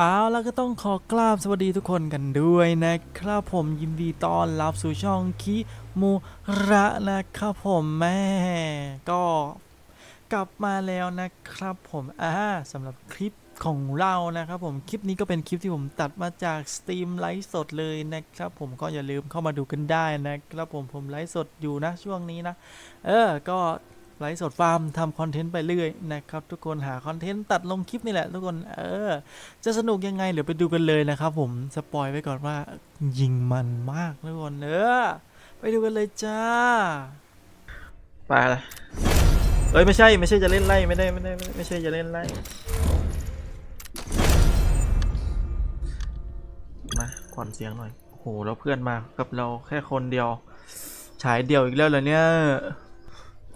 เอาแล้วก็ต้องขอกราบสวัสดีทุกคนกันด้วยนะครับผมยินดีต้อนรับสู่ช่องคิมูระนะครับผมแม่ก็กลับมาแล้วนะครับผมอ่าสำหรับคลิปของเรานะครับผมคลิปนี้ก็เป็นคลิปที่ผมตัดมาจากสตรีมไลฟ์สดเลยนะครับผมก็อย่าลืมเข้ามาดูกันได้นะครับผมผมไลฟ์สดอยู่นะช่วงนี้นะ เออก็ ไลฟ์สดฟาร์มทำคอนเทนต์ไปเรื่อยนะครับทุกคนหาคอนเทนต์ตัดลงคลิปนี่แหละทุกคนเออ จะสนุกยังไงเดี๋ยวไปดูกันเลยนะครับผมสปอยไว้ก่อนว่ายิงมันมากทุกคนเออไปดูกันเลยจ้าไปละเอ้ยไม่ใช่ไม่ใช่จะเล่นไล่ไม่ได้ไม่ได้ไม่ได้ไม่ใช่จะเล่นไล่มาก่อนเสียงหน่อยโอ้โหแล้วเพื่อนมากับเราแค่คนเดียวฉายเดียวอีกแล้วเหรอเนี่ย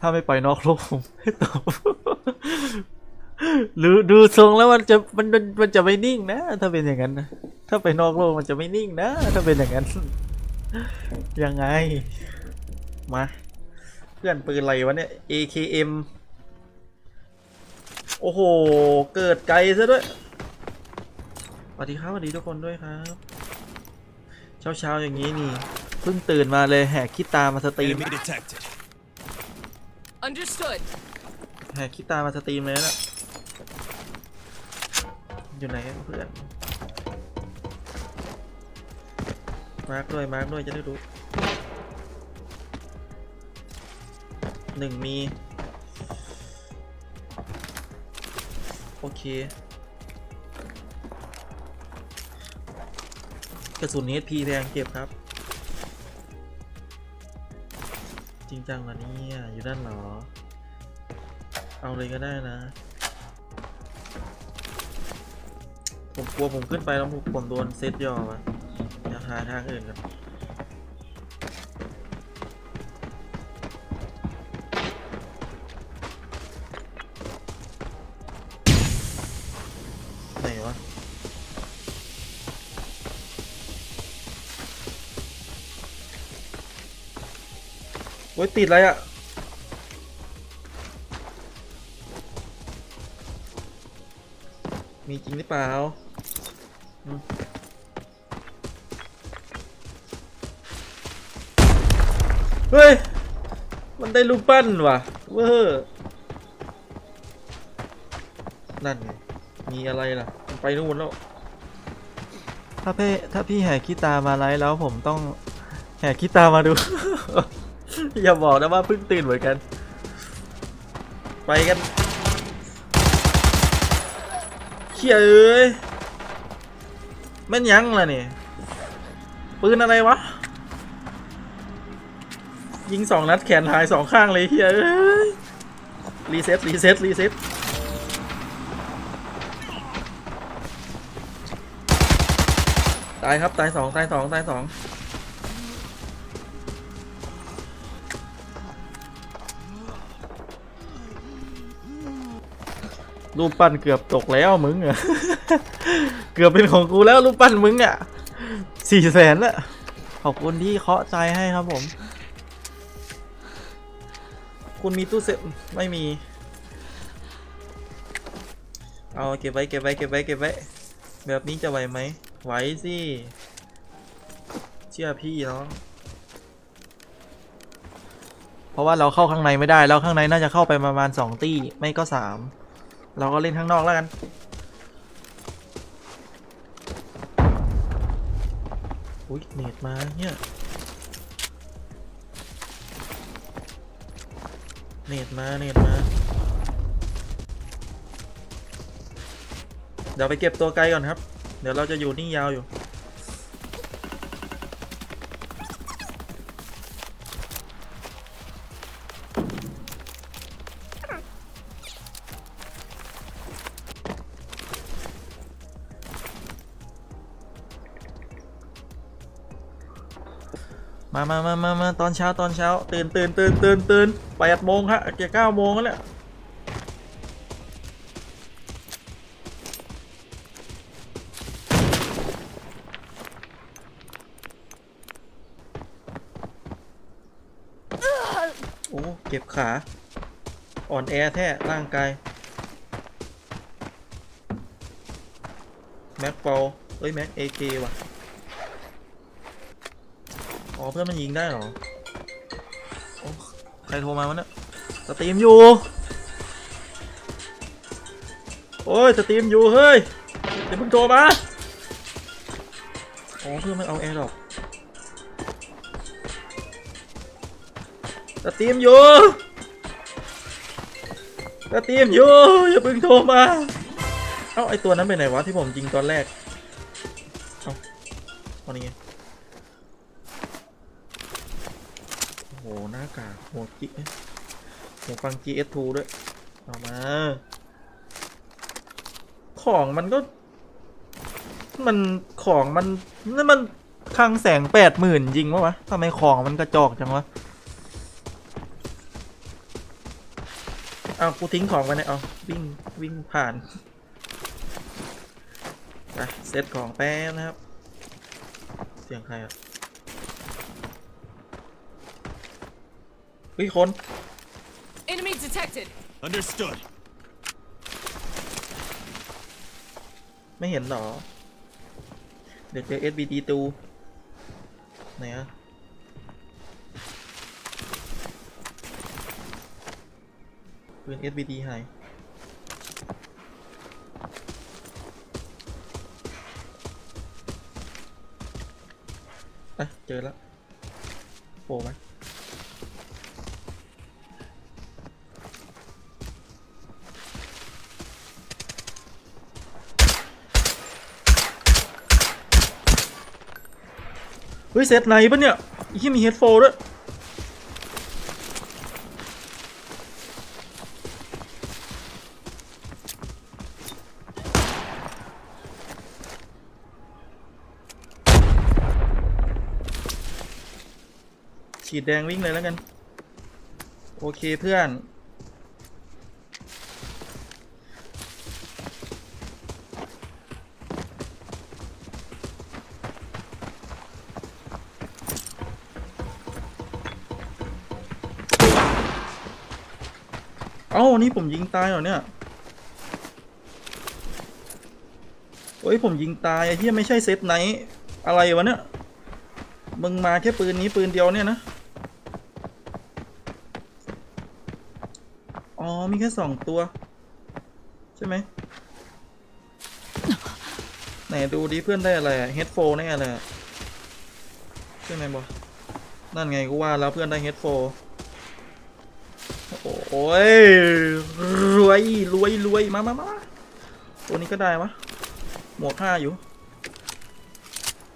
ถ้าไม่ไปนอกโลกผมไม่ตอบหรือดูทรงแล้วมันจะมันมันจะไม่นิ่งนะ ถ้าเป็นอย่างนั้นนะถ้าไปนอกโลกมันจะไม่นิ่งนะ ถ้าเป็นอย่างนั้น ยังไง มา เพื่อนปืนอะไรวะเนี่ย AKM โอ้โห เกิดไกลซะด้วยสวัสดีครับสวัสดีทุกคนด้วยครับ เช้าเช้าๆอย่างนี้นี่เพิ่งตื่นมาเลยแหกคิดตามาสตรีม Understood. แหกคิดตามาสตรีมเลยนะอยู่ไหนกันเพื่อน มาร์กด้วย มาร์กด้วยจะได้รู้หนึ่งมี โอเค กระสุนนี้พีแพงเก็บครับ จริงจังเหรอเนี่ยอยู่ด้านหรอ เอาเลยก็ได้นะ ผมกลัวผมขึ้นไปแล้วผมโดนเซตยอว่ะอยากหาทางอื่นกันไหน โอ้ยติดอะไรอะมีจริงหรือเปล่าเฮ้ย มันได้รูปปั้นว่ะ เวอร์นั่นไงมีอะไรล่ะ มันไปนู่นแล้ว ถ้าพี่ถ้าพี่แหกขี้ตามาไลฟ์แล้วผมต้องแหกขี้ตามาดู อย่าบอกนะว่าเพิ่งตื่นเหมือนกัน ไปกันเขี้ยเอ้ยแม่นยังล่ะนี่ปืนอะไรวะ ยิงสองนัดแขนหายสองข้างเลยเฮียเอ้ยรีเซ็ตรีเซ็ตรีเซ็ตตายครับ ตายสองตายสองตายสอง รูปปั้นเกือบตกแล้วมึงอะเกือบเป็นของกูแล้วรูปปั้นมึงอะสี่แสนละขอบคุณที่เคาะใจให้ครับผม คุณมีตู้เซฟไม่มี เอาเก็บไว้เก็บไว้เก็บไว้เก็บไว้แบบนี้จะไหวไหมไหวสิเชื่อพี่เนาะเพราะว่าเราเข้าข้างในไม่ได้ แล้วข้างในน่าจะเข้าไปประมาณสองตี้ไม่ก็สาม เราก็เล่นข้างนอกแล้วกัน อุ้ยเน็ตมาเนี่ยเน็ตมาเน็ตมา เดี๋ยวไปเก็บตัวไกลก่อนครับ เดี๋ยวเราจะอยู่นี่ยาวอยู่ มามามามามาตอนเช้าตอนเช้า ตื่นตื่นตื่นตื่นตื่นแปดโมงฮะเกียเก้าโมงแล้วโอ้ เก็บขา อ่อนแอแท้ร่างกาย แม็กฟอลเอ้ย แม็กเอเคว่ะ อ๋อเพื่อนมันยิงได้เหรอโอ้ใครโทรมาวะเนี่ยสตรีมอยู่ โอ้ยสตรีมอยู่เฮ้ยเดี๋ยวเพิ่งโทรมาอ๋อเพื่อนมันเอาแอร์ดรอปสตรีมอยู่สตรีมอยู่อย่าเพิ่งโทรมาเอ้าไอตัวนั้นไปไหนวะที่ผมยิงตอนแรกเอ้าเอานี่ไง โอ้โห หน้ากากโหดจิเนี่ยหูฟัง GS2 ด้วย เอามา ของมันก็ มันของมันนั่นมันคลังแสงแปดหมื่นยิงวะวะทำไมของมันกระจอกจังวะเอากูทิ้งของไปเนี่ยเอาวิ่งวิ่งผ่านไปเซตของแป๊บนะครับ เสียงใครอะ ฮ้ยคน Enemy detected. Understood. ไม่เห็นเหรอ เดี๋ยวเจอ SBD ตูไหนอะปืน SBD หายอะเจอแล้วโผล่ไหม เฮ้ยเซตไหนปะเนี่ยไอ้ที่มีเฮดโฟด้วยฉีดแดงวิ่งเลยแล้วกัน โอเคเพื่อน นี่ผมยิงตายเหรอเนี่ยโอ้ยผมยิงตายไอ้ที่ไม่ใช่เซตไหน อะไรวะเนี่ย มึงมาแค่ปืนนี้ปืนเดียวเนี่ยนะ อ๋อ มีแค่สองตัว ใช่ไหมไหนดูดิเพื่อนได้อะไรเฮดโฟนได้อะไรใช่ไหมบอนั่นไงกูว่าแล้วเพื่อนได้เฮดโฟ โอ้ยรวยรวยรวยมามามาตัวนี้ก็ได้วะหมวกห้าอยู่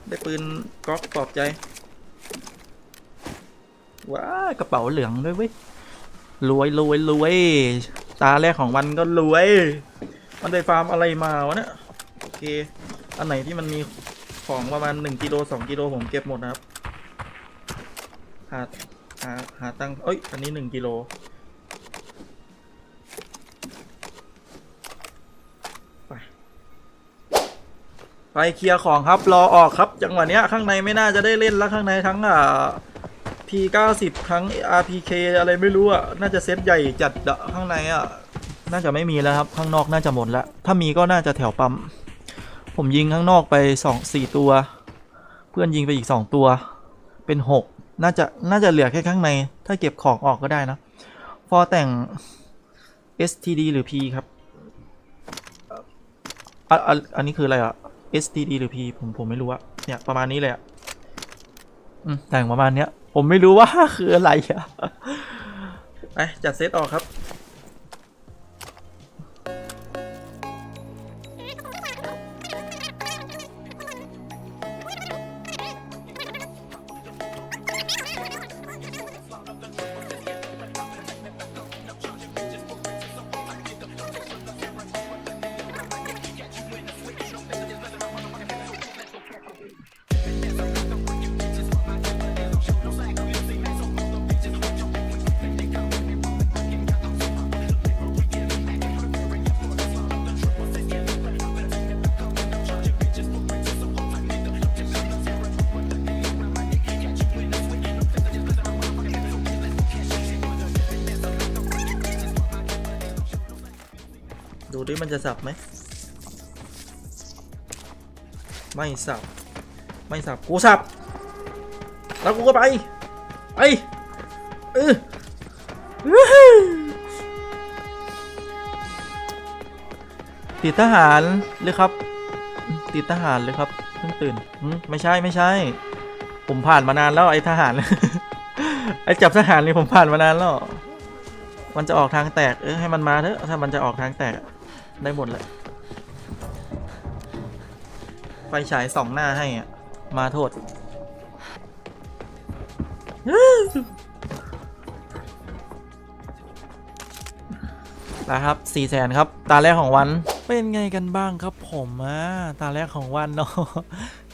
ได้ปืนก๊อกปลอบใจ ว้ากระเป๋าเหลืองด้วยเว้ยรวยรวยรวยตาแรกของวันก็รวย มันได้ฟาร์มอะไรมาวะเนี่ยโอเค อันไหนที่มันมีของประมาณ1กิโล2กิโลผมเก็บหมดนะครับ หาหาหาตั้งเอ้ย อันนี้1กิโล ไปเคลียร์ของครับรอออกครับจังหวะเนี้ยข้างในไม่น่าจะได้เล่นแล้วข้างในทั้งอ่า P90 ทั้ง RPK อะไรไม่รู้อะน่าจะเซตใหญ่จัดอะข้างในอะน่าจะไม่มีแล้วครับ ข้างนอกน่าจะหมดแล้วถ้ามีก็น่าจะแถวปั๊มผมยิงข้างนอกไปสองสี่ตัว เพื่อนยิงไปอีกสองตัว เป็นหกน่าจะน่าจะเหลือแค่ข้างใน ถ้าเก็บของออกก็ได้นะฟอร์แต่ง STD หรือ P ครับอออันนี้คืออะไรอะ STD หรือ P ผมผมไม่รู้อะเนี่ยประมาณนี้เลยอะอืมแต่งประมาณเนี้ย ผมไม่รู้ว่าคืออะไรอะไปจัดเซตออกครับ มันจะสับไหม ไม่สับ ไม่สับ กูสับ แล้วกูก็ไป ไปเออวู้ฮู้ติดทหารเลยครับ ติดทหารเลยครับ เพิ่งตื่น ไม่ใช่ไม่ใช่ ผมผ่านมานานแล้วไอ้ทหาร ไอ้จับทหารนี่ผมผ่านมานานแล้ว มันจะออกทางแตก เออให้มันมาเถอะ ถ้ามันจะออกทางแตก ได้หมดเลยไฟฉายสองหน้าให้อะ มาโทษ นะครับสี่แสนครับ ตาแรกของวัน เป็นไงกันบ้างครับผมอะตาแรกของวันเนาะ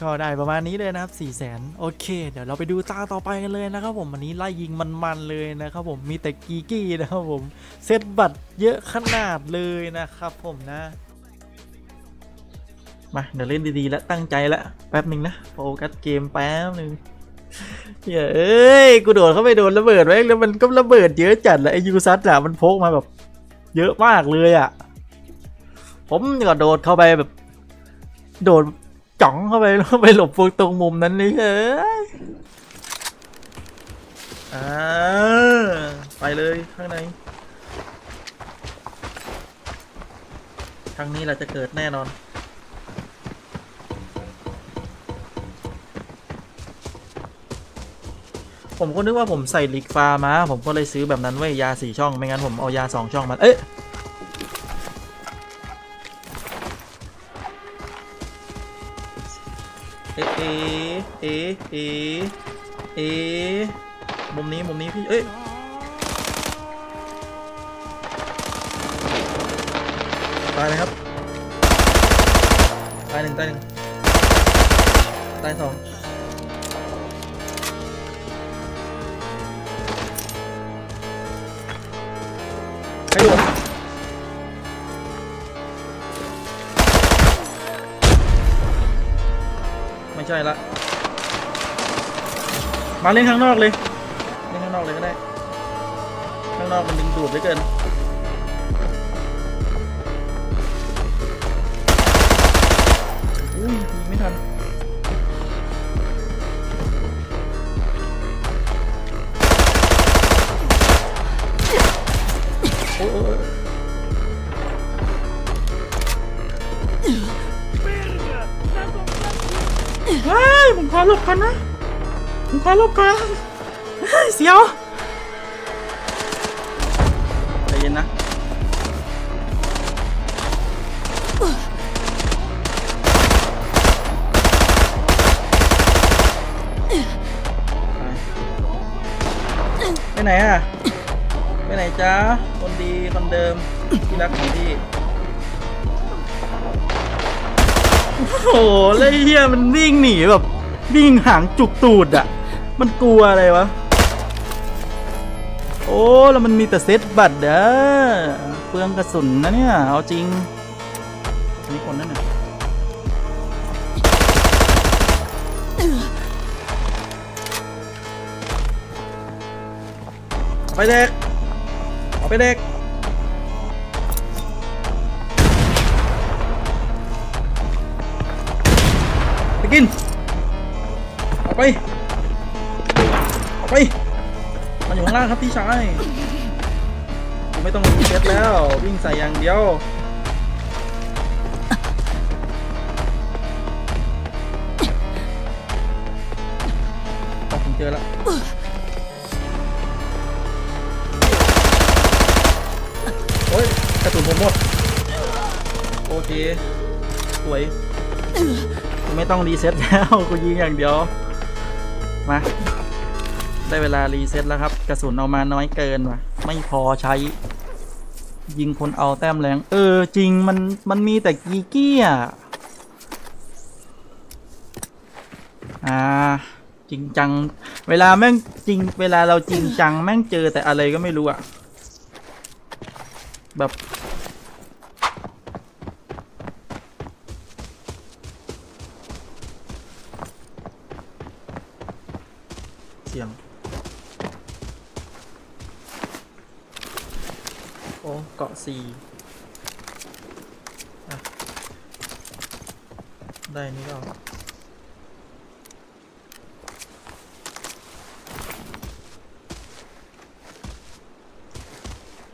ก็ได้ประมาณนี้เลยนะครับ4ี่แสนโอเค เดี๋ยวเราไปดูตาต่อไปกันเลยนะครับผมวันนี้ไล่ยิงมันๆเลยนะครับผมมีแต่กีกี้นะครับผมเซตบัตรเยอะขนาดเลยนะครับผมนะมาเดี๋ยวเล่นดีๆแล้วตั้งใจแล้วแป๊บหนึ่งนะโฟกัสเกมแป๊บหนึ่งเหี้ยเอ้ยกูโดดเข้าไปโดนระเบิดไว้แล้วมันก็ระเบิดเยอะจัดเลยไอยูซัสอะมันพกมาแบบ เยอะมากเลยอะ ผมก็โดดเข้าไปแบบ โดดจ่องเข้าไปแล้วไปหลบตรงมุมนั้นเลยเอ้ยอ่าไปเลยข้างใน ทางนี้เราจะเกิดแน่นอน ผมก็นึกว่าผมใส่ลิกฟามา ผมก็เลยซื้อแบบนั้นไว้ยาสี่ช่อง ไม่งั้นผมเอายาสองช่องมา เอ๊ะ เอเอเอมุมนี้มุมนี้พี่เอ้ยตายเลยครับตายหนึ่งตายหนึ่งตายสองให้โดนไม่ใช่ละ มาเล่นข้างนอกเลย เล่นข้างนอกเลยก็ได้ ข้างนอกมันดึงดูดเหลือเกินอุ้ย ผมขอหลบก่อนเฮ้ยเสียวใจเย็นนะไปไหนอะ ไปไหนจ๊ะคนดีคนเดิมที่รักของพี่โอ้โหแล้วไอ้เฮียมันวิ่งหนีแบบวิ่งหางจุกตูดอะ มันกลัวอะไรวะ โอ้ แล้วมันมีแต่เซตบัตรเด้อเปลืองกระสุนนะเนี่ย เอาจริงอันนี้คนนั่นน่ะไปเด็กเอาไปเด็กไปกินเอาไป ไปมันอยู่ข้างล่างครับพี่ชายผมไม่ต้องรีเซ็ตแล้ว วิ่งใส่อย่างเดียวอ๋อผมเจอแล้วโอ้ยกระสุนผมหมด โอเค สวยกูไม่ต้องรีเซ็ตแล้ว กูยิงอย่างเดียว มา ได้เวลารีเซ็ตแล้วครับ กระสุนเอามาน้อยเกินว่ะ ไม่พอใช้ ยิงคนเอาแต้มแรงเออ จริงมันมันมีแต่กีเกี้อะอ่า จริงจัง เวลาแม่งจริง เวลาเราจริงจังแม่งเจอแต่อะไรก็ไม่รู้อะแบบเสียง โอ้เกาะสี่ได้นี่ก็เอา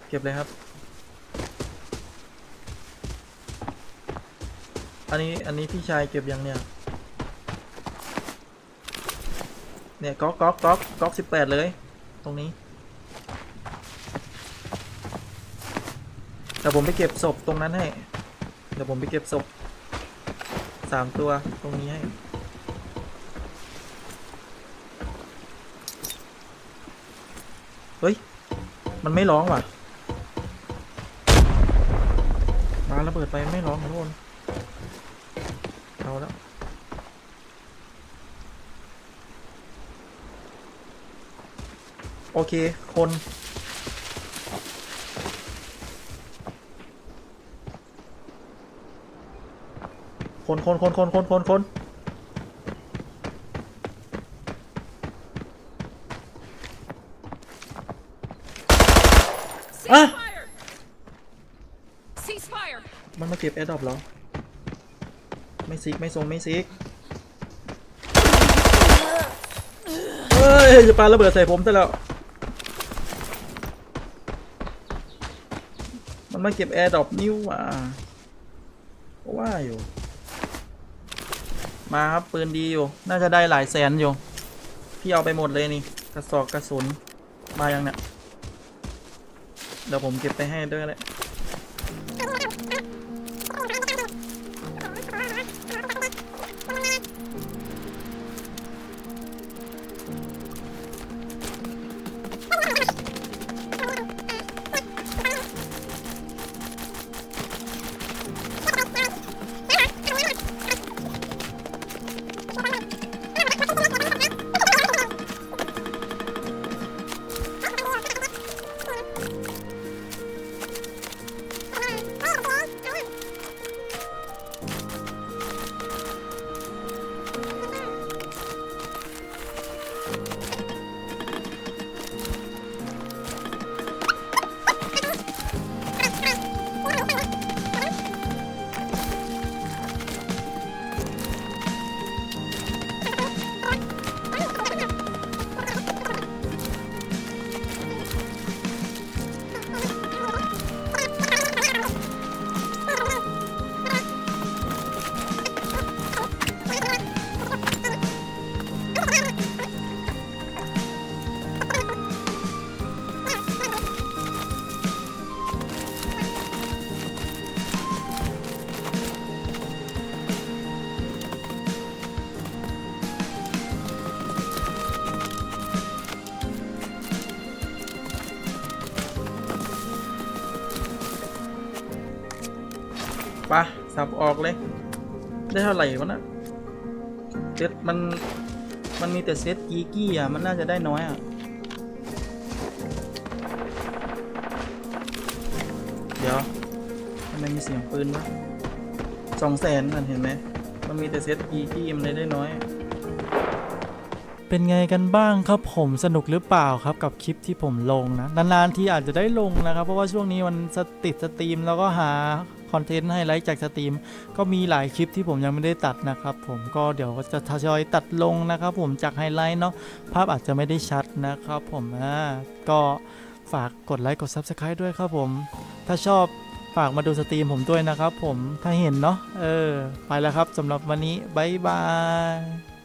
เก็บเลยครับ อันนี้ อันนี้พี่ชายเก็บยังเนี่ย เนี่ยก๊อกก๊อกก๊อกก๊อกสิบแปดเลย ตรงนี้ ดี๋ยวผมไปเก็บศพตรงนั้นให้ เดี๋ยวผมไปเก็บศพสามตัวตรงนี้ให้ เฮ้ย มันไม่ร้องว่ะ มาระเบิดไปไม่ร้องทุกคนเอาแล้วโอเค คน คนคนคนคนคนคนคนอะ Ceasefire! Ceasefire! มันมาเก็บแอร์ดรอปเหรอ ไม่ซิก ไม่ทรงไม่ซิก เฮ้ยจะปาระเบิดใส่ผมซะแล้ว มันมาเก็บแอร์ดรอปนิ้วว่ะก็ว่าอยู่ มาครับปืนดีอยู่ น่าจะได้หลายแสนอยู่ พี่เอาไปหมดเลยนี่ กระสอบกระสุน มายังเนี่ยเดี๋ยวผมเก็บไปให้ด้วยแหละ ปะสับออกเลย ได้เท่าไหร่วะนะเซตมัน มันมีแต่เซตกีกี้อะ มันน่าจะได้น้อยอะ เดี๋ยวทำไมมีเสียงปืนวะสองแสนนั่นเห็นไหม มันมีแต่เซตกีกี้มันเลยได้น้อยเป็นไงกันบ้างครับผมสนุกหรือเปล่าครับกับคลิปที่ผมลงนะ นานๆที่อาจจะได้ลงนะครับ เพราะว่าช่วงนี้มันติดสตรีมแล้วก็หา คอนเทนต์ให้ไลฟ์จากสตรีม ก็มีหลายคลิปที่ผมยังไม่ได้ตัดนะครับ ผมก็เดี๋ยวจะทยอยตัดลงนะครับ ผมจากไฮไลท์เนาะภาพอาจจะไม่ได้ชัดนะครับ ผมอ่าก็ฝากกดไลค์กด Subscribe ด้วยครับผม ถ้าชอบฝากมาดูสตรีมผมด้วยนะครับ ผมถ้าเห็นเนาะเออ ไปแล้วครับสำหรับวันนี้บ๊ายบาย